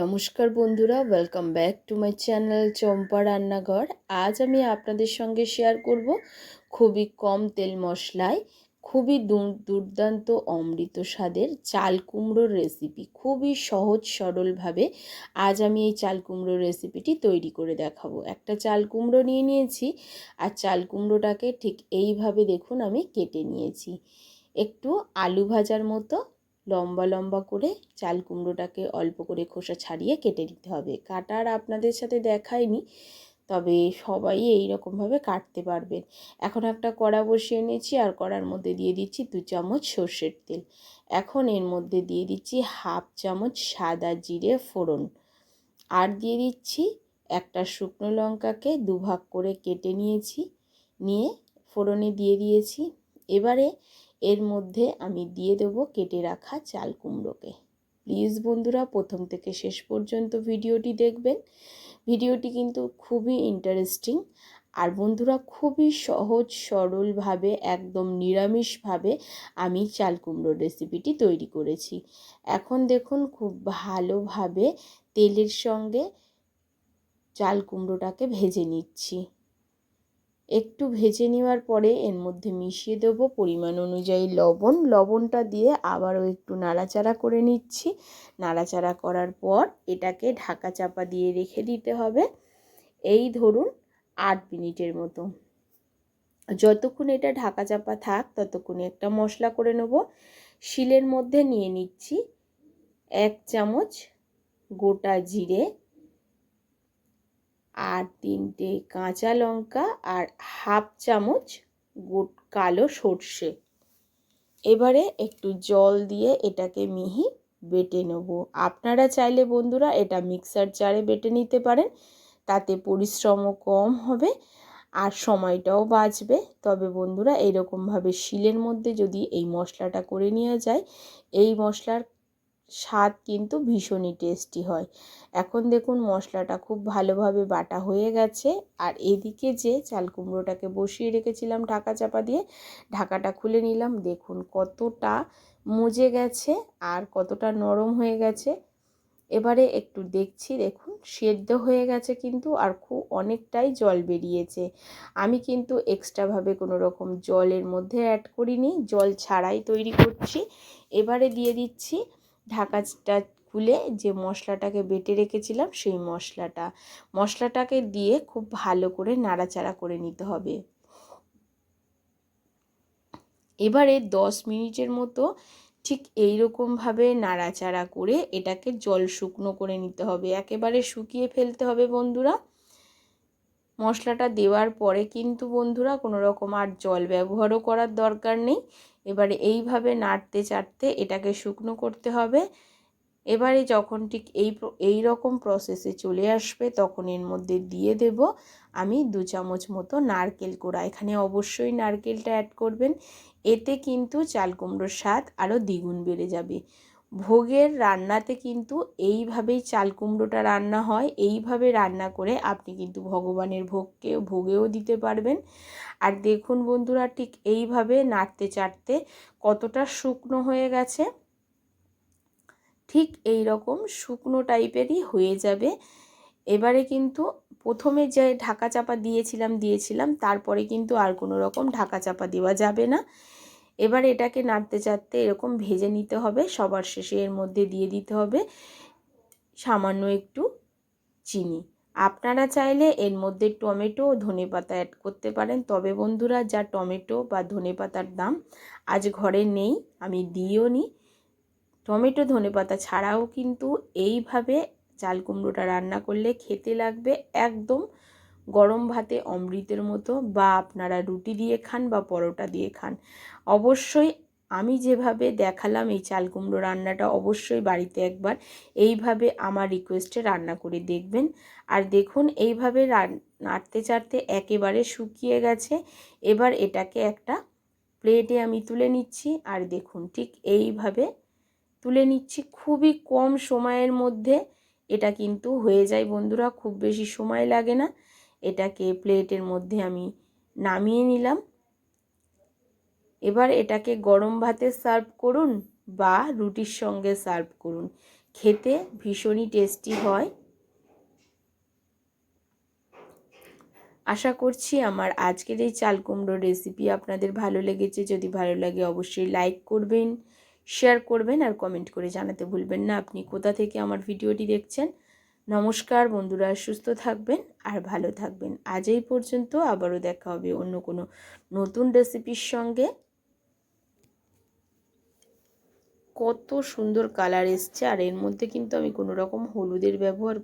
নমস্কার বন্ধুরা welcome back to my channel Champa Rannaghar. আজ আমি আপনাদের সঙ্গে শেয়ার করব খুবই কম তেল মশলায়, খুবই দুর্দান্ত অমৃত স্বাদের চাল কুমড়োর রেসিপি খুবই সহজ, সরলভাবে আজ আমি এই চাল কুমড়োর রেসিপিটি তৈরি করে দেখাবো। একটা চাল কুমড়ো নিয়ে নিয়েছি, আর চাল কুমড়োটাকে ঠিক এইভাবে দেখুন আমি কেটে নিয়েছি। একটু আলু ভাজার মতো লম্বা লম্বা করে চাল কুমড়োটাকে অল্প করে খোসা ছাড়িয়ে কেটে নিতে হবে। কাটার আপনাদের সাথে দেখায়নি, তবে সবাই এই রকমভাবে কাটতে পারবেন। এখন একটা কড়া বসিয়ে নিয়েছি আর কড়ার মধ্যে দিয়ে দিচ্ছি দু চামচ সর্ষের তেল। এখন এর মধ্যে দিয়ে দিচ্ছি হাফ চামচ সাদা জিরে ফোড়ন। আর দিয়ে দিচ্ছি একটা শুকনো লঙ্কাকে দুভাগ করে কেটে নিয়েছি, নিয়ে ফোড়নে দিয়ে দিয়েছি। এবারে এর মধ্যে আমি দিয়ে দেবো কেটে রাখা চাল কুমড়োকে। প্লিজ বন্ধুরা, প্রথম থেকে শেষ পর্যন্ত ভিডিওটি দেখবেন। ভিডিওটি কিন্তু খুবই ইন্টারেস্টিং আর বন্ধুরা, খুবই সহজ, সরলভাবে, একদম নিরামিষভাবে আমি চাল কুমড়োর রেসিপিটি তৈরি করেছি। এখন দেখুন, খুব ভালোভাবে তেলের সঙ্গে চাল কুমড়োটাকে ভেজে নিচ্ছি। একটু ভেজে নেওয়ার পরে এর মধ্যে মিশিয়ে দেবো পরিমাণ অনুযায়ী লবণ। লবণটা দিয়ে আবারও একটু নাড়াচাড়া করে নিচ্ছি। নাড়াচাড়া করার পর এটাকে ঢাকা চাপা দিয়ে রেখে দিতে হবে। এই ধরুন আট মিনিটের মতো। যতক্ষণ এটা ঢাকা চাপা থাক, ততক্ষণে একটা মশলা করে নেব। শিলের মধ্যে নিয়ে নিচ্ছি এক চামচ গোটা জিরে আর তিনটে কাঁচা লঙ্কা আর হাফ চামচ গোট, কালো সর্ষে। এবারে একটু জল দিয়ে এটাকে মিহি বেটে নেব। আপনারা চাইলে বন্ধুরা এটা মিক্সার জারে বেটে নিতে পারেন, তাতে পরিশ্রমও কম হবে আর সময়টাও বাঁচবে। তবে বন্ধুরা এরকমভাবে শিলের মধ্যে যদি এই মশলাটা করে নেওয়া যায়, এই মশলার স্বাদ কিন্তু ভীষণই টেস্টি হয়। এখন দেখুন মশলাটা খুব ভালোভাবে বাটা হয়ে গেছে। আর এদিকে যে চাল কুমড়োটাকে বসিয়ে রেখেছিলাম ঢাকা চাপা দিয়ে, ঢাকাটা খুলে নিলাম। দেখুন কতটা মজে গেছে আর কতটা নরম হয়ে গেছে। এবারে একটু দেখছি, দেখুন সেদ্ধ হয়ে গেছে কিন্তু আর খুব অনেকটাই জল বেরিয়েছে। আমি কিন্তু এক্সট্রাভাবে কোনো রকম জলের মধ্যে অ্যাড করিনি, জল ছাড়াই তৈরি করছি। এবারে দিয়ে দিচ্ছি ঢাকাটা খুলে যে মশলাটাকে বেটে রেখেছিলাম, সেই মশলাটা। মশলাটাকে দিয়ে খুব ভালো করে নাড়াচাড়া করে নিতে হবে। এবারে দশ মিনিটের মতো ঠিক এই রকমভাবে নাড়াচাড়া করে এটাকে জল শুকনো করে নিতে হবে। একেবারে শুকিয়ে ফেলতে হবে বন্ধুরা। মশলাটা দেওয়ার পরে কিন্তু বন্ধুরা কোনো রকম আর জল ব্যবহারও করার দরকার নেই। এবারে এইভাবে নাড়তে চাড়তে এটাকে শুকনো করতে হবে। এবারে যখন ঠিক এই এই রকম প্রসেসে চলে আসবে তখন এর মধ্যে দিয়ে দেব আমি দু চামচ মতো নারকেল কোড়া। এখানে অবশ্যই নারকেলটা অ্যাড করবেন। এতে কিন্তু চাল কুমড়োর স্বাদ আরও দ্বিগুণ বেড়ে যাবে। ভোগের রান্নাতে কিন্তু এইভাবেই চাল কুমড়োটা রান্না হয়, এইভাবে রান্না করে আপনি কিন্তু ভগবানের ভোগকে, ভোগেও দিতে পারবেন। আর দেখুন বন্ধুরা, ঠিক এইভাবে নাড়তে চাড়তে কতটা শুকনো হয়ে গেছে। ঠিক এই রকম শুকনো টাইপেরই হয়ে যাবে। এবারে কিন্তু প্রথমে যে ঢাকা চাপা দিয়েছিলাম দিয়েছিলাম, তারপরে কিন্তু আর কোনো রকম ঢাকা চাপা দেওয়া যাবে না। এবার এটাকে নাড়তে চাড়তে এরকম ভেজে নিতে হবে। সবার শেষে এর মধ্যে দিয়ে দিতে হবে সামান্য একটু চিনি। আপনারা চাইলে এর মধ্যে টমেটো ও ধনে পাতা অ্যাড করতে পারেন। তবে বন্ধুরা, যা টমেটো বা ধনে পাতার দাম আজ ঘরে নেই, আমি দিও নি। টমেটো, ধনে পাতা ছাড়াও কিন্তু এইভাবে চাল কুমড়োটা রান্না করলে খেতে লাগবে একদম গরম ভাতে অমৃতের মতো বা আপনারা রুটি দিয়ে খান বা পরোটা দিয়ে খান। অবশ্যই আমি যেভাবে দেখালাম এই চাল কুমড়ো রান্নাটা অবশ্যই বাড়িতে একবার এইভাবে আমার রিকোয়েস্টে রান্না করে দেখবেন। আর দেখুন এইভাবে নাড়তে চাড়তে একেবারে শুকিয়ে গেছে। এবার এটাকে একটা প্লেটে আমি তুলে নিচ্ছি। আর দেখুন ঠিক এইভাবে তুলে নিচ্ছি। খুবই কম সময়ের মধ্যে এটা কিন্তু হয়ে যায় বন্ধুরা। খুব বেশি সময় লাগে না। এটাকে প্লেটের মধ্যে আমি নামিয়ে নিলাম। এবার এটাকে গরম ভাতে সার্ভ করুন বা রুটির সঙ্গে সার্ভ করুন। খেতে ভীষণই টেস্টি হয়। আশা করছি আমার আজকের এই চাল কুমড়োর রেসিপি আপনাদের ভালো লেগেছে। যদি ভালো লাগে অবশ্যই লাইক করবেন, শেয়ার করবেন আর কমেন্ট করে জানাতে ভুলবেন না। আপনি কোথা থেকে আমার ভিডিওটি দেখছেন নমস্কার, বন্ধুরা সুস্থ থাকবেন আর ভালো থাকবেন। আজ এই পর্যন্ত আবারও দেখা হবে অন্য কোনো নতুন রেসিপির সঙ্গে। কত সুন্দর কালার এসছে আর এর মধ্যে কিন্তু আমি কোনো রকম হলুদের ব্যবহার